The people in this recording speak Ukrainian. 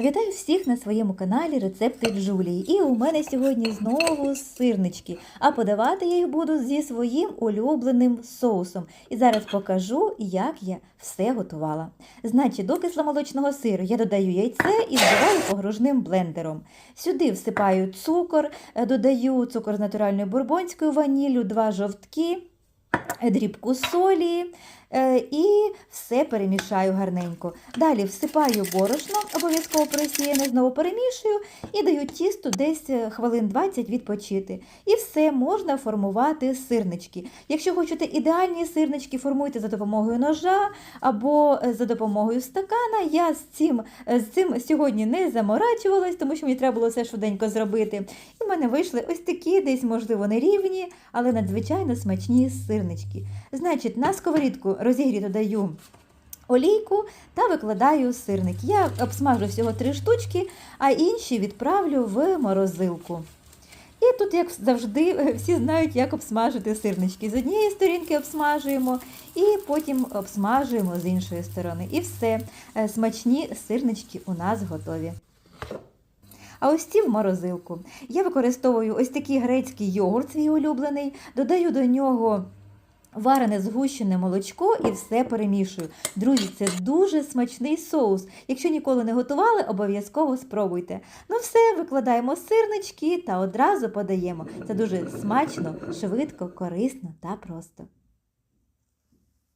Вітаю всіх на своєму каналі Рецепти Джулії. І у мене сьогодні знову сирнички. А подавати я їх буду зі своїм улюбленим соусом. І зараз покажу, як я все готувала. Значить, до кисломолочного сиру я додаю яйце і збиваю погружним блендером. Сюди всипаю цукор, е, додаю цукор з натуральною бурбонською ваніллю, два жовтки, дрібку солі. Е, І все перемішаю гарненько. Далі всипаю борошно, обов'язково просіяне, знову перемішую і даю тісту десь е, хвилин 20 відпочити. І все можна формувати сирнички. Якщо хочете ідеальні сирнички, формуйте за допомогою ножа або е, за допомогою стакана. Я з цим, з цим сьогодні не заморачувалась, тому що мені треба було все швиденько зробити. І в мене вийшли ось такі, десь, можливо, нерівні, але надзвичайно смачні сирнички. Значить, на сковорідку розігріту даю олійку та викладаю сирник. Я обсмажу всього три штучки, а інші відправлю в морозилку. І тут, як завжди, всі знають, як обсмажити сирнички. З однієї сторінки обсмажуємо і потім обсмажуємо з іншої сторони. І все, Е, смачні сирнички у нас готові. А ось ці в морозилку. Я використовую ось такий грецький йогурт, свій улюблений, додаю до нього варене згущене молочко і все перемішую. Друзі, це дуже смачний соус. Якщо ніколи не готували, обов'язково спробуйте. Ну все, викладаємо сирнички та одразу подаємо. Це дуже смачно, швидко, корисно та просто.